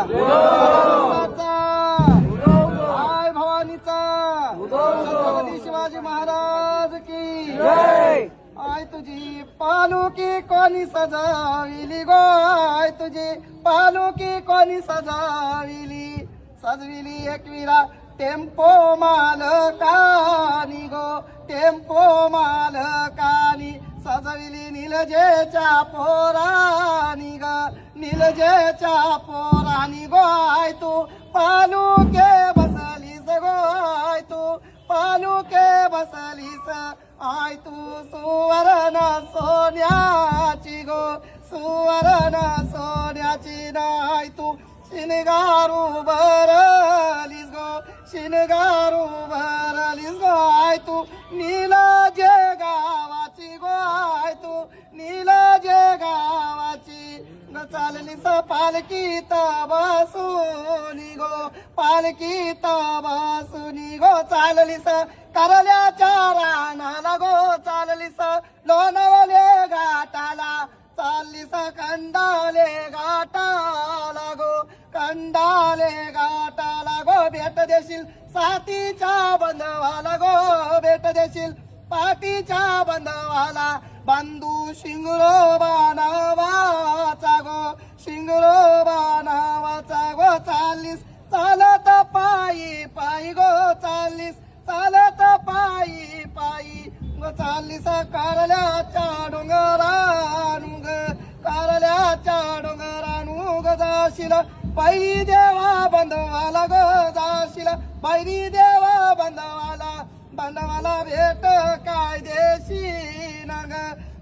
माऊलीचा आय भवानीचा. छत्रपती शिवाजी महाराज की. आय तुझी पालू की कोणी सजाविली गो? आय तुझी पालू की कोणी सजाविली? सजविली एकविरा टेम्पो मालकानी गो? टेम्पो मालकानी सजविली निलजेच्या पोरानी ग? निलजेच्या पोराणी गोय आय तू पालुके बसलीस गोय आय तू पालुके बसलीस आय तू सुवर्ण सोन्याची गो सुवर्ण सोन्याची नाय तू शिनगारू भरलीस गो शिनगारू भरलीस गो आय तू चालली चाललीस पालकी बसूनी गो पालकी बसूनी गो चाललीस करल्याच्या रानाला गो चाललीस लोणवले घाटाला चाललीस कंदाले घाटाला गो कंदाले घाटाला गो भेट देशील साथीच्या बंधवाला गो भेट देशील पाठीच्या बंधवाला बंधू शिंगरो बाणावाचा गो शिंगरो गो चाललीस चालत पायी पायी गो चाललीस चालत पायी पायी गो चाललीस कारल्याच्या डोंगरानुग ग कारल्याच्या डोंगरानुग जाशील. पायी देवा बंधवाला ग जाशील. बाई देवा बंधवाला बंधवाला भेट काय देशी न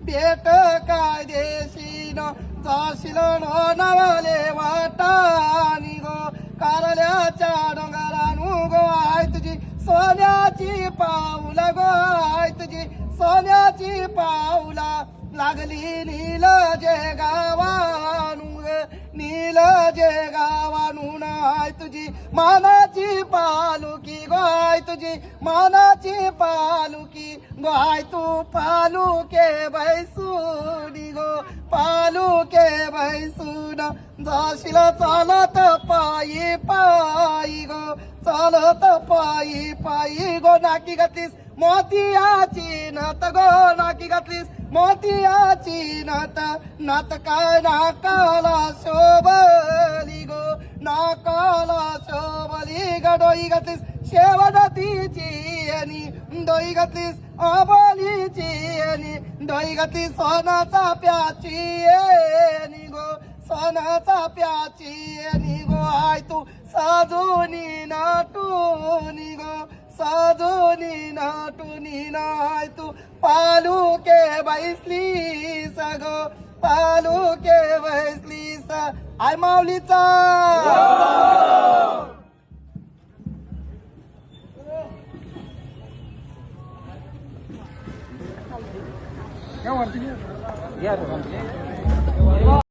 भेट काय देशी न जाशील नो नवले वाटानी गो. कारल्याच्या डोंगरानु गो. आय तुझी सोन्याची पाऊला गो. आय तुझी सोन्याची पाऊला. लागली नील जे गावानू ग, नील जे गावा गाय तुझी मानाची पालुकी गाय तुझी मानाची पालुकी गाय तू पालुके बैसूनी गो पालुके बैसून जाशीला चालत पायी पायी गो चालत पायी पायी गो नाकी घातलीस मोतियाची नात गो नाकी घातलीस मोतियाची नात. नात काय नाकाला डोई घातलीस शेवडतीची आणि डोई घातलीस आबोलीची आणि डोई घातलीस सोनाचा प्याची आणि गो. सोनाचा प्याची आणि गो. आय तू साजूनी नाटूनी गो. साजूनी नाटूनी नाय तू पालू के बैसली सगो पालू के बैसली स आय माऊलीचा. ಯಾರು